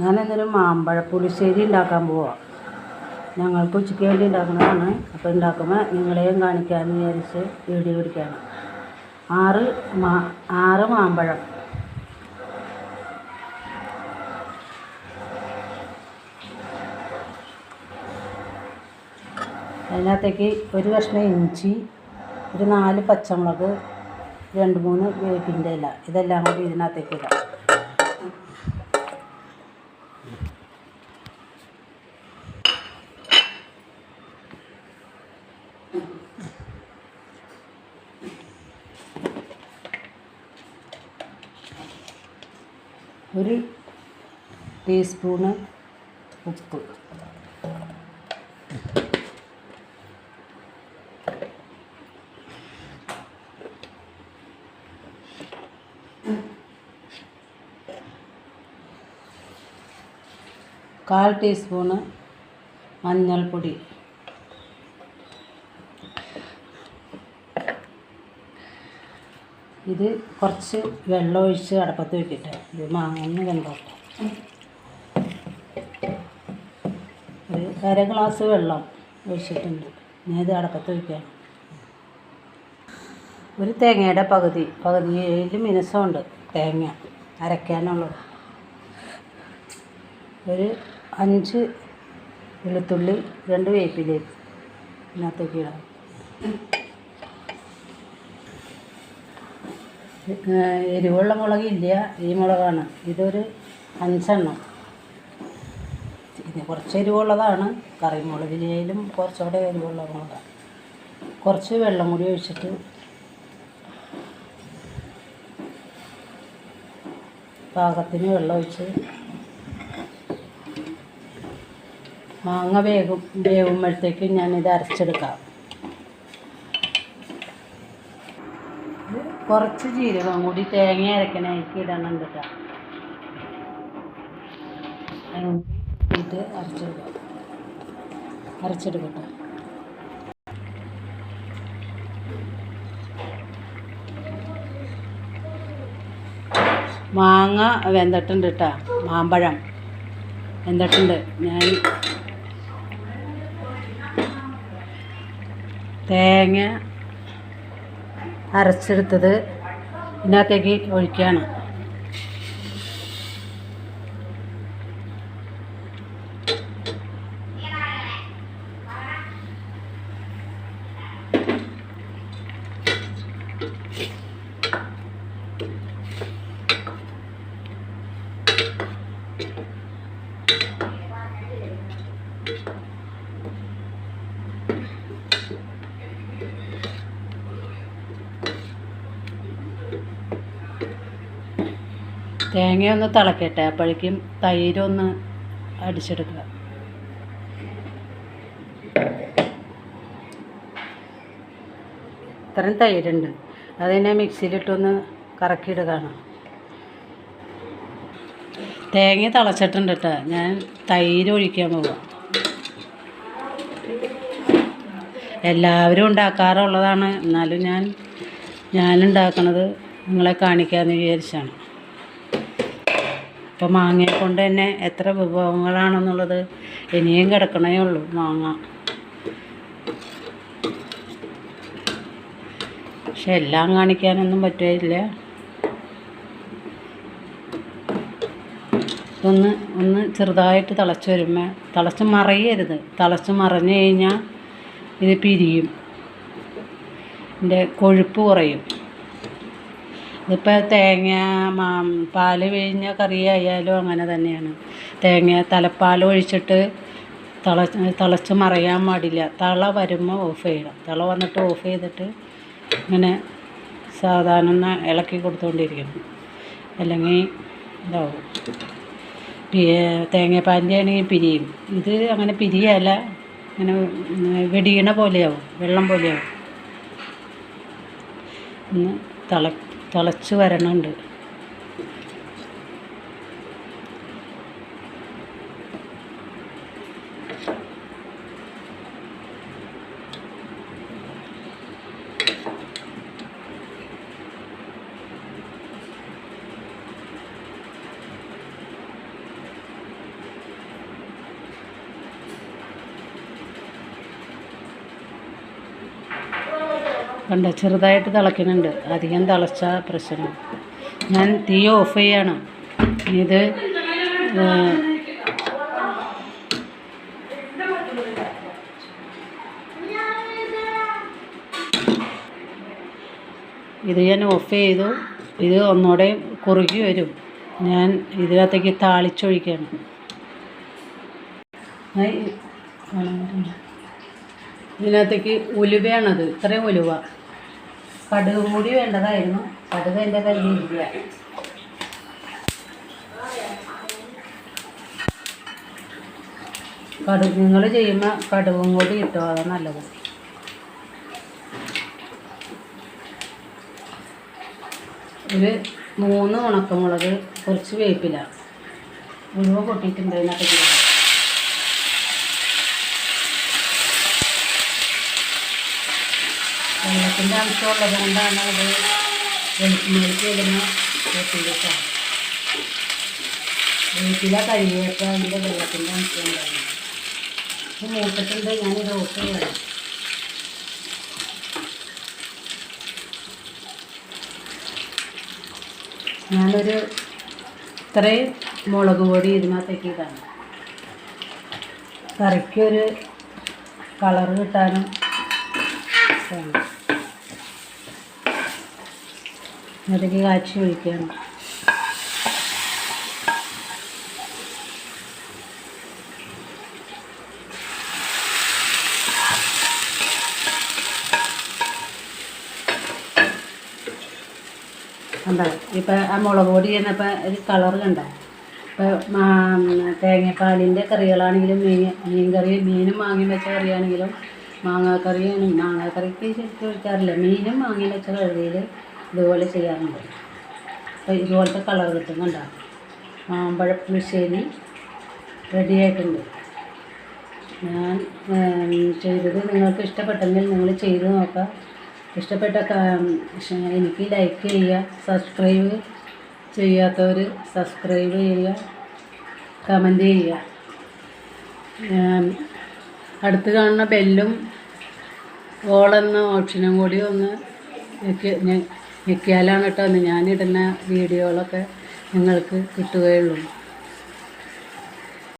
ഞാനിന്നൊരു മാമ്പഴ പുളിശ്ശേരി ഉണ്ടാക്കാൻ പോവാം. ഞങ്ങൾക്ക് ഉച്ചയ്ക്ക് വേണ്ടി ഉണ്ടാക്കുന്നതാണ്. അപ്പോൾ ഉണ്ടാക്കുമ്പോൾ നിങ്ങളെയും കാണിക്കാമെന്ന് വിചാരിച്ച് വീഡിയോ പിടിക്കുകയാണ് ആറ് മാ ആറ് മാമ്പഴം. അതിനകത്തേക്ക് ഒരു കഷ്ണം ഇഞ്ചി ഒരു നാല് പച്ചമുളക് രണ്ട് മൂന്ന് വേപ്പിന്റെ ഇല. ഇതെല്ലാം കൂടി ഇതിനകത്തേക്ക് ഇടാം. ഒരു ടീസ്പൂണ് ഉപ്പ്. കാൽ ടീസ്പൂണ് മഞ്ഞൾപ്പൊടി. ഇത് കുറച്ച് വെള്ളം ഒഴിച്ച് അടപ്പത്ത് വെക്കട്ടെ. ഇത് മാങ്ങന്ന് വെന്തോട്ടെ ഒരു അര ഗ്ലാസ് വെള്ളം ഒഴിച്ചിട്ടുണ്ട്. ഞാൻ ഇത് അടപ്പത്ത് വയ്ക്കാം ഒരു തേങ്ങയുടെ പകുതി പകുതിയിൽ മിനുസമുണ്ട് തേങ്ങ അരയ്ക്കാനുള്ളത്. ഒരു അഞ്ച് വെളുത്തുള്ളി രണ്ട് വേപ്പിലേക്ക് ഇതിനകത്തേക്ക് ഇടാം. എരിവുള്ള മുളകില്ല ഈ മുളകാണ്. ഇതൊരു അഞ്ചെണ്ണം. ഇത് കുറച്ച് എരിവുള്ളതാണ്. കറിമുളകിലും കുറച്ചുകൂടെ എരിവുള്ള മുളക. കുറച്ച് വെള്ളം കൂടി ഒഴിച്ചിട്ട് പാകത്തിന് വെള്ളം ഒഴിച്ച് മാങ്ങ വേകും വേകുമ്പോഴത്തേക്കും ഞാനിത് അരച്ചെടുക്കാം. കുറച്ച് ജീരകം കൂടി തേങ്ങ അരക്കണേക്ക് ഇടണം കേട്ടോ. ഇട്ട് അരച്ചെടുക്കാം. അരച്ചെടുക്കട്ടെ. മാങ്ങ വെന്തട്ടുണ്ട് കേട്ടോ. മാമ്പഴം വെന്തട്ടുണ്ട്. ഞാൻ തേങ്ങ അരച്ചെടുത്തത് ഇതിനകത്തേക്ക് ഒഴിക്കുകയാണ്. തേങ്ങയൊന്ന് തിളക്കട്ടെ. അപ്പോഴേക്കും തൈരൊന്ന് അടിച്ചെടുക്കുക. ഇത്രയും തൈരുണ്ട്. അതിനെ മിക്സിയിലിട്ടൊന്ന് കറക്കിയിടുകയാണ് തേങ്ങ തിളച്ചിട്ടുണ്ട് കേട്ടോ. ഞാൻ തൈര് ഒഴിക്കാൻ പോവാം. എല്ലാവരും ഉണ്ടാക്കാറുള്ളതാണ്. എന്നാലും ഞാൻ ഞാനുണ്ടാക്കണത് നിങ്ങളെ കാണിക്കാമെന്ന് വിചാരിച്ചാണ്. ഇപ്പം മാങ്ങയെ കൊണ്ട് തന്നെ എത്ര വിഭവങ്ങളാണെന്നുള്ളത് ഇനിയും കിടക്കണേ ഉള്ളൂ മാങ്ങ. പക്ഷെ എല്ലാം കാണിക്കാനൊന്നും പറ്റില്ല ഇതൊന്ന് ഒന്ന് ചെറുതായിട്ട് തിളച്ച് വരുമ്പോൾ തിളച്ച് മറയരുത്. തിളച്ച് മറഞ്ഞു കഴിഞ്ഞാൽ ഇത് പിരിയും. എന്റെ കൊഴുപ്പ് കുറയും. ഇതിപ്പോൾ തേങ്ങ മാ പാൽ പിഴിഞ്ഞ കറി ആയാലും അങ്ങനെ തന്നെയാണ്. തേങ്ങ തലപ്പാൽ ഒഴിച്ചിട്ട് തിള തിളച്ച് മറയാൻ പാടില്ല. തള വരുമ്പോൾ ഓഫ് ചെയ്യണം. തിള വന്നിട്ട് ഓഫ് ചെയ്തിട്ട് ഇങ്ങനെ സാധാരണ ഇളക്കി കൊടുത്തുകൊണ്ടിരിക്കണം അല്ലെങ്കിൽ ഇതാവും. തേങ്ങാപ്പാലിന്റെ ആണെങ്കിൽ പിരിയും. ഇത് അങ്ങനെ പിരിയല്ല. ഇങ്ങനെ വെടിയണ പോലെയാവും. വെള്ളം പോലെയാവും. ഒന്ന് തിള തിളച്ച് വരണുണ്ട്. കണ്ട ചെറുതായിട്ട് തിളയ്ക്കുന്നുണ്ട്. അധികം തിളച്ച പ്രശ്നം. ഞാൻ തീ ഓഫ് ചെയ്യാണ്. ഇത് ഇത് ഞാൻ ഓഫ് ചെയ്തു. ഇത് ഒന്നുകൂടെ കുറുകി വരും. ഞാൻ ഇതിനകത്തേക്ക് താളിച്ചൊഴിക്കണം ഇതിനകത്തേക്ക് ഉലുവയാണത്. ഇത്രയും ഉലുവ. കടുക് കൂടി വേണ്ടതായിരുന്നു. കടുക് എന്റെ കയ്യിലില്ല കടുക് നിങ്ങൾ ചെയ്യുമ്പോൾ കടുകും കൂടി കിട്ടും അതാണ് നല്ലത്. ഒരു മൂന്ന് ഉണക്കമുളക് കുറച്ച് വേപ്പില. ഉലുവ പൊട്ടിയിട്ടുണ്ട് ഇതിനകത്തേക്ക് ഇടാം. വെള്ളത്തിന്റെ അംശമുള്ളത് കൊണ്ടാണ് അത് വെളുത്തുള്ളിലേക്ക് ഇടുന്ന വേപ്പിലേക്ക് വേപ്പില കഴുകിയപ്പോൾ അതിന്റെ വെള്ളത്തിന്റെ അംശം ഉണ്ടായിരുന്നു ഇത് മൂത്തിട്ടുണ്ട് ഞാൻ റോസ് വേണം. ഞാനൊരു ഇത്രയും മുളക് പൊടി ഇതിനകത്തേക്ക് ഇതാണ് കറിക്കൊരു കളർ കിട്ടാനും വേണം. അതിലേക്ക് കാച്ചി ഒഴിക്കുകയാണ് കണ്ടോ? ഇപ്പം ആ മുളക് പൊടി ചെന്നപ്പോൾ ഒരു കളർ കണ്ടോ? ഇപ്പം തേങ്ങാപ്പാലിന്റെ കറികളാണെങ്കിലും മീൻ മീൻ കറി മീനും മാങ്ങയും വെച്ച കറിയാണെങ്കിലും മാങ്ങാക്കറിയാണ് മാങ്ങാക്കറിക്ക് ഒഴിക്കാറില്ല മീനും മാങ്ങയും വെച്ച കറിയിൽ ഇതുപോലെ ചെയ്യാറുണ്ട്. അപ്പോൾ ഇതുപോലത്തെ കളർ കിട്ടുന്നുണ്ടാവും മാമ്പഴ പുളിശ്ശേരി റെഡി ആയിട്ടുണ്ട്. ഞാൻ ചെയ്തത് നിങ്ങൾക്ക് ഇഷ്ടപ്പെട്ടെങ്കിൽ നിങ്ങൾ ചെയ്ത് നോക്കുക ഇഷ്ടപ്പെട്ട എനിക്ക് ലൈക്ക് ചെയ്യുക സബ്സ്ക്രൈബ് ചെയ്യാത്തവർ സബ്സ്ക്രൈബ് ചെയ്യുക കമന്റ് ചെയ്യുക. അടുത്ത് കാണുന്ന ബെല്ലും ഓളെന്ന ഓപ്ഷനും കൂടി ഒന്ന് എനിക്ക് ഞെക്കിയാലാണ് കേട്ടോ. ഞാനിടുന്ന വീഡിയോകളൊക്കെ നിങ്ങൾക്ക് കിട്ടുകയുള്ളൂ.